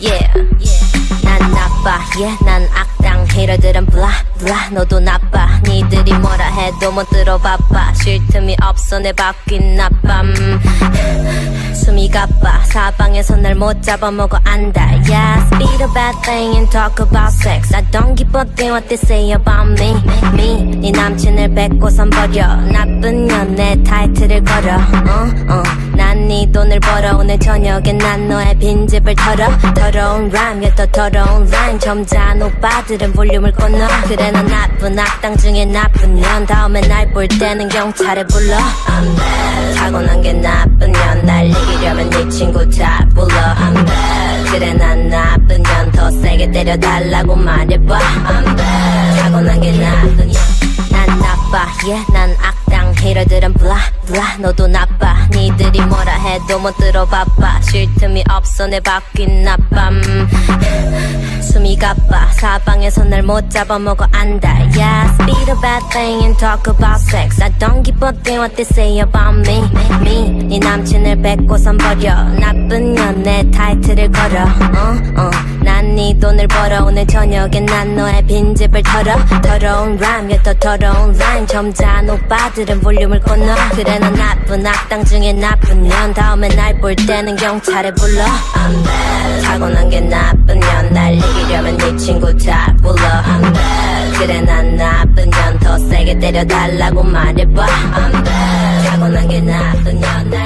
yeah. 난 악당. 헤러들은 블라 블라 너도 나빠. 니들이 뭐라 해도 못 들어봐봐. 쉴 틈이 없어. 내 바뀐 나밤. 숨이 가빠. 사방에서 날 못 잡아먹어 안다. Yeah speak a bad thing and talk about sex. I don't give a damn what they say about me. Me 네 남친을 뺏고선 버려. 나쁜 년내 타이틀을 걸어. 어어난 네 돈을 벌어 오늘 저녁에 난 너의 빈집을 털어. 더러운 람에 더 더러운 라인. 점잖은 오빠들은 볼륨을 꺼놔 그래 난 나쁜 악당 중에 나쁜 년. 다음에 날 볼 때는 경찰에 불러. I'm bad. 타고난 게 나쁜 년 날 이기려면 네 친구 다 불러. I'm bad. 그래 난 나쁜 년. 더 세게 때려달라고 말해봐. I'm bad. 타고난 게 나쁜 년난 나빠. Yeah 난 악당. 헤러들은 블 라 블라 너도 나빠 니들이 뭐라 해도 못 들어봐봐 쉴 틈이 없어 내 바뀐 나밤 숨이 가빠 사방에서 날 못 잡아먹어 안다 Yeah speak a bad thing and talk about sex I don't give a damn what they say about me me 네 남친을 뺏고선 버려 나쁜 년내 타이틀을 걸어 어어 난네 돈을 벌어 오늘 저녁에 난 너의 빈집을 털어. 더러운 람에 더 더러운 라인 점잖은 오빠들은 볼륨을 꺼놔 그래 난 나쁜 악당 중에 나쁜 년. 다음에 날 볼 때는 경찰에 불러. I'm bad 타고난 게 나쁜 년 날 이기려면 네 친구 다 불러. I'm bad 그래 난 나쁜 년. 더 세게 때려달라고 말해봐. I'm bad 타고난 게 나쁜 년날